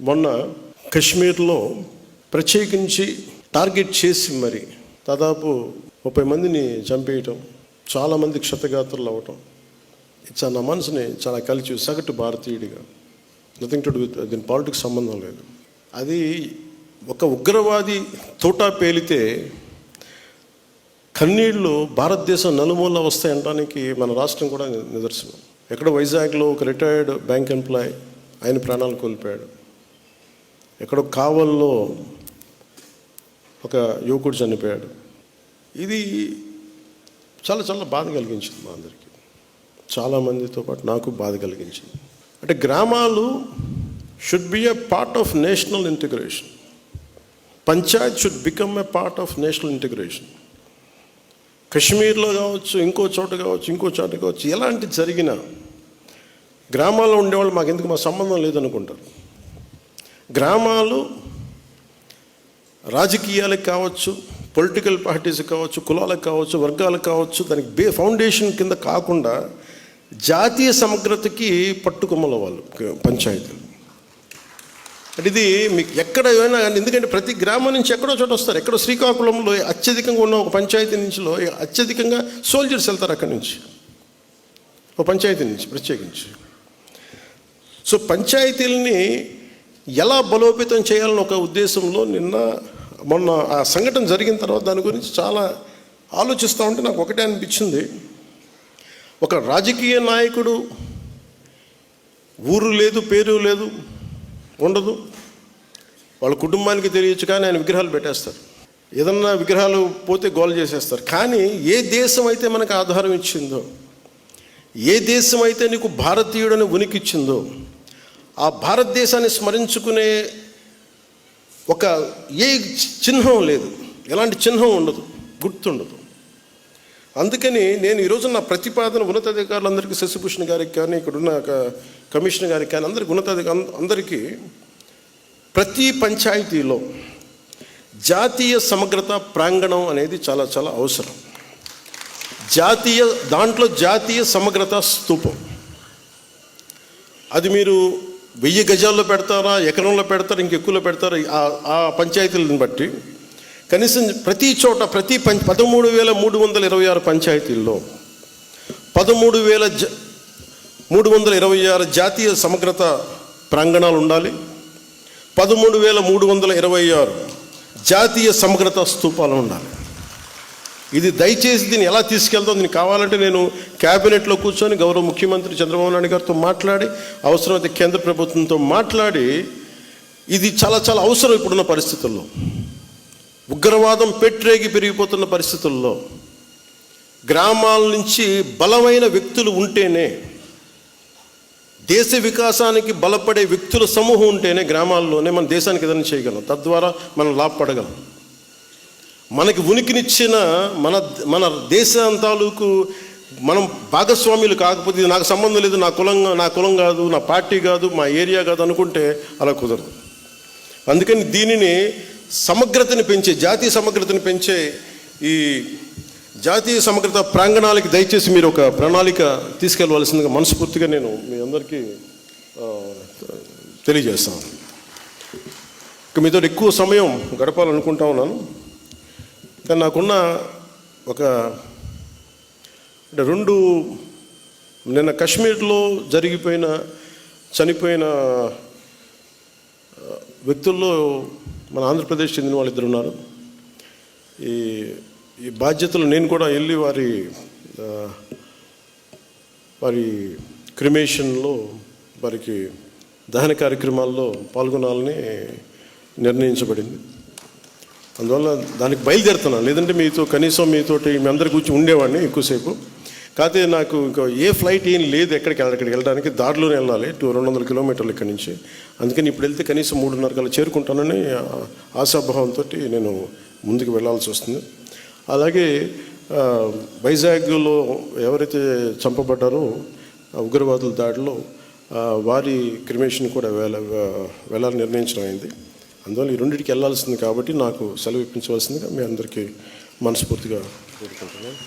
మొన్న కశ్మీర్లో ప్రత్యేకించి టార్గెట్ చేసి మరి దాదాపు ముప్పై మందిని చంపేయటం చాలామంది క్షతగాత్రులు అవ్వటం ఇది నా మనసుని చాలా కలిసి సగటు భారతీయుడిగా. నథింగ్ టు డూ విత్ దీని పాలిటిక్స్ సంబంధం లేదు. అది ఒక ఉగ్రవాది తోటా పేలితే కన్నీళ్ళు భారతదేశం నలుమూల వస్తాయనడానికి మన రాష్ట్రం కూడా నిదర్శనం. ఎక్కడ వైజాగ్లో ఒక రిటైర్డ్ బ్యాంక్ ఎంప్లాయ్ ఆయన ప్రాణాలు కోల్పోయాడు. ఎక్కడో కావల్లో ఒక యువకుడు చనిపోయాడు. ఇది చాలా చాలా బాధ కలిగించింది మా అందరికీ. చాలామందితో పాటు నాకు బాధ కలిగించింది. అంటే గ్రామాలు should be a part of national integration panchayat should become a part of national integration కశ్మీర్లో కావచ్చు ఇంకో చోట కావచ్చు ఇంకో చోట కావచ్చు ఎలాంటి జరిగినా గ్రామాల్లో ఉండేవాళ్ళు మాకు ఎందుకు మా సంబంధం లేదనుకుంటారు. గ్రామాలు రాజకీయాలకు కావచ్చు పొలిటికల్ పార్టీస్ కావచ్చు కులాలకు కావచ్చు వర్గాలకు కావచ్చు దానికి బే ఫౌండేషన్ కింద కాకుండా జాతీయ సమగ్రతకి పట్టుకొమ్మల వాళ్ళు పంచాయతీలు. అంటే ఇది మీకు ఎక్కడ ఏమైనా కానీ ఎందుకంటే ప్రతి గ్రామం నుంచి ఎక్కడో చోట వస్తారు. ఎక్కడో శ్రీకాకుళంలో అత్యధికంగా ఉన్న ఒక పంచాయతీ నుంచిలో అత్యధికంగా సోల్జర్స్ వెళ్తారు అక్కడి నుంచి. ఒక పంచాయతీ నుంచి ప్రత్యేకించి. సో పంచాయతీలని ఎలా బలోపేతం చేయాలని ఒక ఉద్దేశంలో నిన్న మొన్న ఆ సంఘటన జరిగిన తర్వాత దాని గురించి చాలా ఆలోచిస్తూ ఉంటే నాకు ఒకటే అనిపించింది. ఒక రాజకీయ నాయకుడు ఊరు లేదు పేరు లేదు ఉండదు. వాళ్ళ కుటుంబానికి తెలియచ్చు కానీ ఆయన విగ్రహాలు పెట్టేస్తారు. ఏదన్నా విగ్రహాలు పోతే గోల్ చేసేస్తారు. కానీ ఏ దేశం అయితే మనకు ఆధారం ఇచ్చిందో ఏ దేశం అయితే నీకు భారతీయుడని ఉనికి ఇచ్చిందో ఆ భారతదేశాన్ని స్మరించుకునే ఒక ఏ చిహ్నం లేదు. ఎలాంటి చిహ్నం ఉండదు గుర్తుండదు. అందుకని నేను ఈరోజు నా ప్రతిపాదన ఉన్నతాధికారులందరికీ శశిభూషణ్ గారికి కానీ ఇక్కడున్న కమిషనర్ గారికి కానీ అందరికి ఉన్నతాధికారు అందరికీ ప్రతి పంచాయతీలో జాతీయ సమగ్రత ప్రాంగణం అనేది చాలా చాలా అవసరం. జాతీయ దాంట్లో జాతీయ సమగ్రత స్తూపం అది మీరు వెయ్యి గజాల్లో పెడతారా ఎకరంలో పెడతారా ఇంకెక్కువలో పెడతారా ఆ- ఆ పంచాయతీలను బట్టి. కనీసం ప్రతి చోట ప్రతి పం పదమూడు వేల మూడు వందల ఇరవై ఆరు పంచాయతీల్లో పదమూడు వేల జ మూడు వందల ఇరవై ఆరు జాతీయ సమగ్రత ప్రాంగణాలు ఉండాలి. పదమూడు వేల మూడు వందల ఇరవై ఆరు జాతీయ సమగ్రత స్థూపాలు ఉండాలి. ఇది దయచేసి దీన్ని ఎలా తీసుకెళ్తాం దీనికి కావాలంటే నేను క్యాబినెట్లో కూర్చొని గౌరవ ముఖ్యమంత్రి చంద్రబాబు నాయుడు గారితో మాట్లాడి అవసరమైతే కేంద్ర ప్రభుత్వంతో మాట్లాడి ఇది చాలా చాలా అవసరం ఇప్పుడున్న పరిస్థితుల్లో. ఉగ్రవాదం పెట్రేగి పెరిగిపోతున్న పరిస్థితుల్లో. గ్రామాల నుంచి బలమైన వ్యక్తులు ఉంటేనే దేశ వికాసానికి బలపడే వ్యక్తుల సమూహం ఉంటేనే గ్రామాల్లోనే మన దేశానికి ఏదైనా చేయగలం. తద్వారా మనం లాభపడగలం. మనకి ఉనికినిచ్చిన మన మన దేశం తాలూకు మనం భాగస్వాములు కాకపోతే నాకు సంబంధం లేదు నా కులం నా కులం కాదు నా పార్టీ కాదు మా ఏరియా కాదు అనుకుంటే అలా కుదరదు. అందుకని దీనిని సమగ్రతని పెంచే జాతీయ సమగ్రతని పెంచే ఈ జాతీయ సమగ్రత ప్రాంగణాలకి దయచేసి మీరు ఒక ప్రణాళిక తీసుకెళ్ళవలసిందిగా మనస్ఫూర్తిగా నేను మీ అందరికీ తెలియజేస్తాను. ఇక మీతో ఎక్కువ సమయం గడపాలనుకుంటా ఉన్నాను. కానీ నాకున్న ఒక అంటే రెండు నిన్న కశ్మీర్లో జరిగిపోయిన చనిపోయిన వ్యక్తుల్లో మన ఆంధ్రప్రదేశ్ చెందిన వాళ్ళు ఇద్దరు ఉన్నారు. ఈ ఈ బాధ్యతలు నేను కూడా వెళ్ళి వారి వారి క్రిమేషన్లో వారికి దహన కార్యక్రమాల్లో పాల్గొనాలని నిర్ణయించబడింది. అందువల్ల దానికి బయలుదేరుతున్నాను. లేదంటే మీతో కనీసం మీతోటి మీ అందరి గురించి ఉండేవాడిని ఎక్కువసేపు. కాకపోతే నాకు ఇంకా ఏ ఫ్లైట్ ఏం లేదు ఎక్కడికి అక్కడికి వెళ్ళడానికి దారిలోనే వెళ్ళాలి. టూ రెండు వందల కిలోమీటర్లు ఇక్కడి నుంచి. అందుకని ఇప్పుడు వెళ్తే కనీసం మూడున్నర కల్లా చేరుకుంటానని ఆశాభావంతో నేను ముందుకు వెళ్ళాల్సి వస్తుంది. అలాగే వైజాగ్లో ఎవరైతే చంపబడ్డారో ఉగ్రవాదుల దాడిలో వారి క్రిమేషన్ కూడా వెళ్ళ వెళ్ళాలని నిర్ణయించడం అయింది. అందువల్ల ఈ రెండింటికి వెళ్ళాల్సింది కాబట్టి నాకు సెలవు ఇప్పించవలసిందిగా మీ అందరికీ మనస్ఫూర్తిగా కోరుకుంటున్నాను.